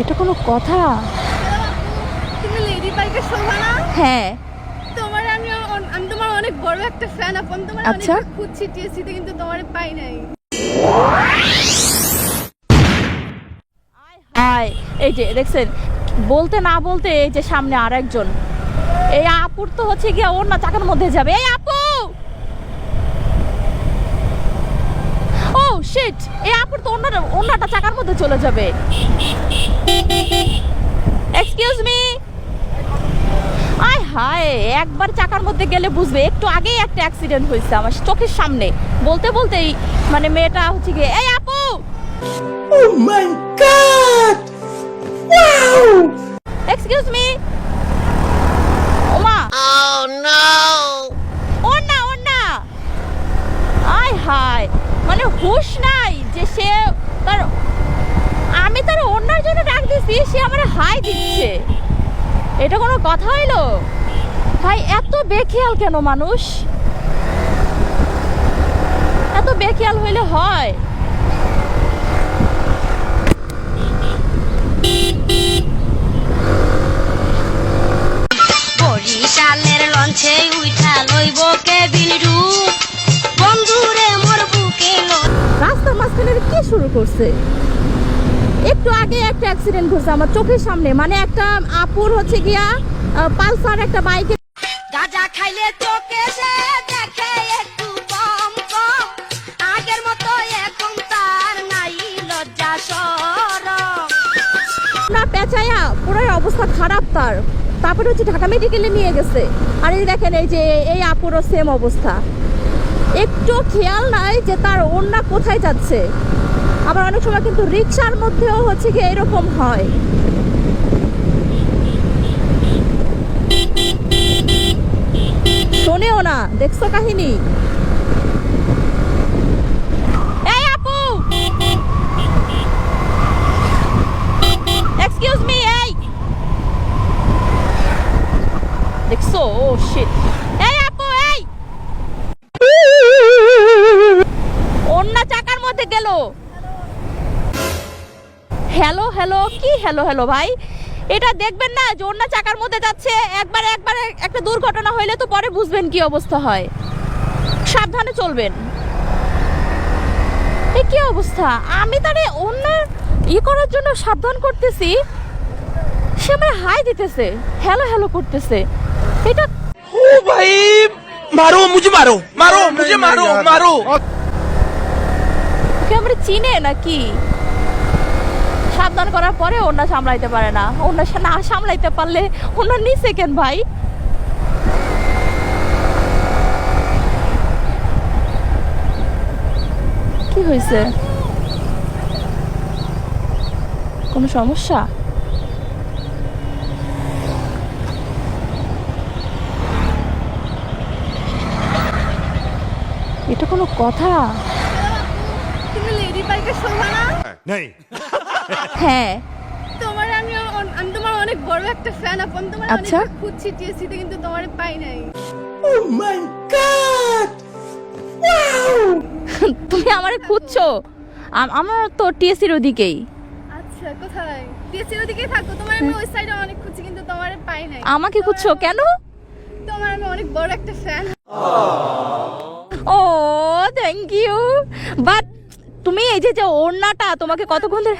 এটা কোনো কথা? তুমি লেডি বাইকের শোভা না হ্যাঁ। তোমার আমি আমি তোমার অনেক বড় একটা ফ্যান আপন তোমার আচ্ছা। খুঁজছি টিএসসিতে কিন্তু তোমার পাই নাই। এই যে দেখছেন? বলতে না বলতে এই যে সামনে আর একজন এই আপুর তো হচ্ছে গিয়া ওর না চাকার মধ্যে যাবে। এই আপু! ও শিট এই আপুর তো অন্য অন্যটা চাকার মধ্যে চলে যাবে। এক্সকিউজ মি আয় হায় একবার চাকার মধ্যে গেলে বুঝবে একটু আগেই একটা অ্যাক্সিডেন্ট হয়েছে আমার চোখের সামনে। বলতে বলতেই মানে মেয়েটা হচ্ছে গিয়ে এই আপু! ও my god wow excuse me ওমা Oh no! ওন্না ওন্না আয় হায় মানে হুশ নাই যে সে তার আমি তার অন্যার জন্য ডাক দিছি সে আমার হাই দিচ্ছে এটা কোনো কথা হইল? ভাই এত বেখেয়াল কেন মানুষ? এত বেখেয়াল হইলে হয়। বরিশালের লঞ্চে উঠা লইব কেবিল রূপ। বন্ধুরে মোর বুকে লো রাস্তার মাঝখানে কি শুরু করছে? একটু আগে একটা অ্যাক্সিডেন্ট ঘটছে আমার চোখের সামনে। মানে একটা আপুর হচ্ছে গিয়া পালসার একটা বাইকে গাজা খাইলে চোখে সে দেখে একটু কম কম। আগের মতো এখন তার নাই লজ্জা সরম। না পেঁচাইয়া পুরো অবস্থা খারাপ তার। তারপরে হচ্ছে ঢাকা মেডিকেলে নিয়ে গেছে। আর এই দেখেন এই যে এই আপুরও সেম অবস্থা। একটু খেয়াল নাই যে তার ওন্না কোথায় যাচ্ছে। আবার অনেক সময় কিন্তু রিক্সার মধ্যেও হচ্ছে কি এরকম হয়। শোনেও না, দেখছ কাহিনী? এই আপু! এক্সকিউজ মি এই! দেখছ? ও শিট হ্যালো হ্যালো কি হ্যালো হ্যালো ভাই? এটা দেখবেন না যে অন্য চাকার মধ্যে যাচ্ছে একবার একবার একটা দুর্ঘটনা হইলে তো পরে বুঝবেন কি অবস্থা হয়। সাবধানে চলবেন। এ কি অবস্থা? আমি তারে অন্য ই করার জন্য সাবধান করতেছি সে আমার হাই দিতেছে হ্যালো হ্যালো করতেছে। এটা ও ভাই মারো মুঝে মারো মারো মুঝে মারো মারো। কে আমার চিনে নাকি? সাবধান করার পরে ওনা সামলাইতে পারে না। ওনা না সামলাইতে পারলে ওনার নিচে কেন ভাই? কি হয়েছে? কোনো সমস্যা? এটা কোনো কথা? তুমি লেডি বাইকের শোভা না। नहीं হ্যাঁ। তোমার আমি আমি তোমার অনেক বড় একটা ফ্যান আপন তোমার আচ্ছা। অনেক খুঁজছি টিএসসিতে কিন্তু তোমার পাই নাই। Oh my god! Wow! তুমি আমারে খুঁজছো? আমার তো টিএসসির ওদিকেই। আচ্ছা কোথায়? টিএসসির ওদিকে থাকো। তোমার আমি ওই সাইডে অনেক খুঁজছি কিন্তু তোমার পাই নাই। আমাকে খুঁজছো কেন? তোমার আমি অনেক বড় একটা fan O thank you but তুমি এই যে যে ওড়নাটা তোমাকে কতক্ষণ ধরে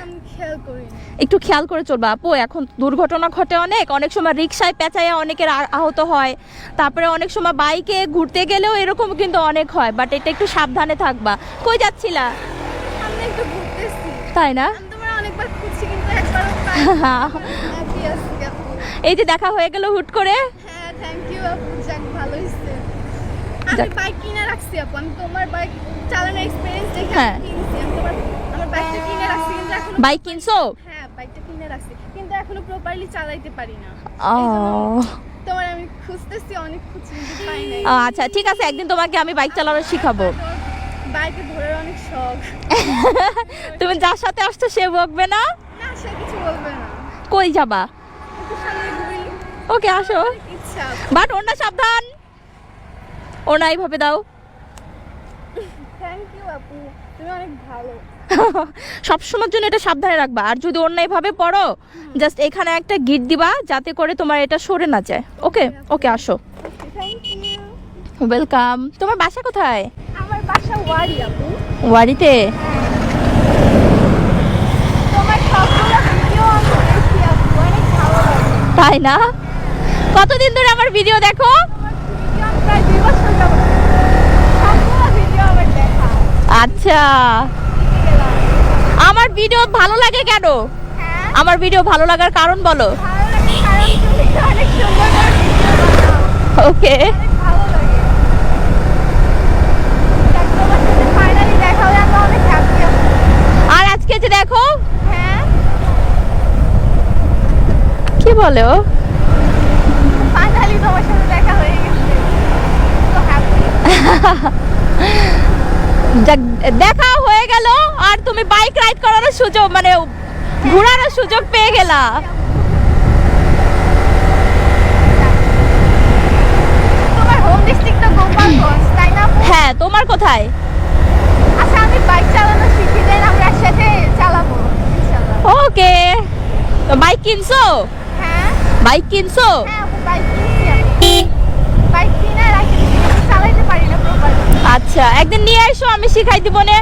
একটু খেয়াল করে চলবা আপু এখন দুর্ঘটনা ঘটে অনেক অনেক সময় রিক্সায় পেঁচায় অনেকের আহত হয় তারপরে অনেক সময় বাইকে ঘুরতে গেলেও এরকম কিন্তু অনেক হয় বাট এটা একটু সাবধানে থাকবা। কই যাচ্ছিলা? তাই না? এই যে দেখা হয়ে গেল হুট করে। হ্যাঁ থ্যাংক ইউ আপু। যাক ভালো হইছে। আমি বাইক কিনে রাখছি আপু। আমি তোমার বাইক চালানোর এক্সপিরিয়েন্স দেখে। কিনছি। বাইকটা কিনে রাখছি কিন্তু এখনও বাইক কিনছো? হ্যাঁ বাইকটা কিনে রাখছি কিন্তু এখনও প্রপারলি চালাইতে পারি না। তোমার আমি খুঁজতেছি অনেক খুঁজছি কিন্তু পাই নাই। আচ্ছা ঠিক আছে একদিন তোমাকে আমি বাইক চালানো শিখাবো। বাইকে অনেক শখ। তুমি যার সাথে আসছো সে বকবে না? না সে কিছু বলবে না। কই যাবা? ওকে আসো। বাট ওনা সাবধান। ওনা এইভাবে দাও। থ্যাংক ইউ আপু। তুমি অনেক ভালো। সবসময়ের জন্য এটা সাবধানে রাখবা। আর যদি অন্যায়ভাবে পড়ো জাস্ট এখানে একটা গিট দিবা যাতে করে তোমার এটা সরে না যায়। ওকে ওকে আসো। ওয়েলকাম তোমার বাসা কোথায়? আমার বাসা ওয়ারি আপু। ওয়ারিতে? তোমার সবগুলো ভিডিও আমি দেখি আপু অনেক ভালো লাগে। তাই না? কতদিন ধরে আমার ভিডিও দেখো? তোমার আমার ভিডিও ভালো লাগে কেন? হ্যাঁ? আমার ভিডিও ভালো লাগার কারণ বলো। ওকে। আর আজকে যে দেখো? হ্যাঁ? কি বলো? ফাইনালি তোমার সাথে দেখা হয়ে গেছে। গেল আর তুমি বাইক রাইড করার সুযোগ মানে ঘোরার সুযোগ পেয়ে গেলা। তোমার হোম ডিস্ট্রিক্ট তো গোপালগঞ্জ তাই না হ্যাঁ তোমার কোথায়? আচ্ছা আমি বাইক চালানো শিখি দেন আমরা একসাথে চালাবো ইনশাআল্লাহ। ওকে। তো বাইক কিনছো? হ্যাঁ। বাইক কিনছো? হ্যাঁ বাইক কিনছি বাইক কিনে রাখি চালাইতে পারি না প্রপারলি আচ্ছা একদিন নিয়ে এসো আমি শিখাই দিব নে।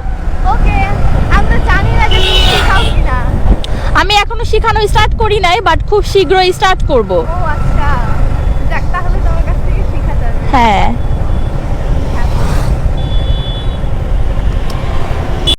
ওকে আমি তো জানি না যে তুমি শেখাও কিনা। আমি এখনও শেখানো স্টার্ট করি নাই বাট খুব শীঘ্রই স্টার্ট করব। ও আচ্ছা। যাক তাহলে তোমার কাছ থেকে শেখা যাবে। হ্যাঁ।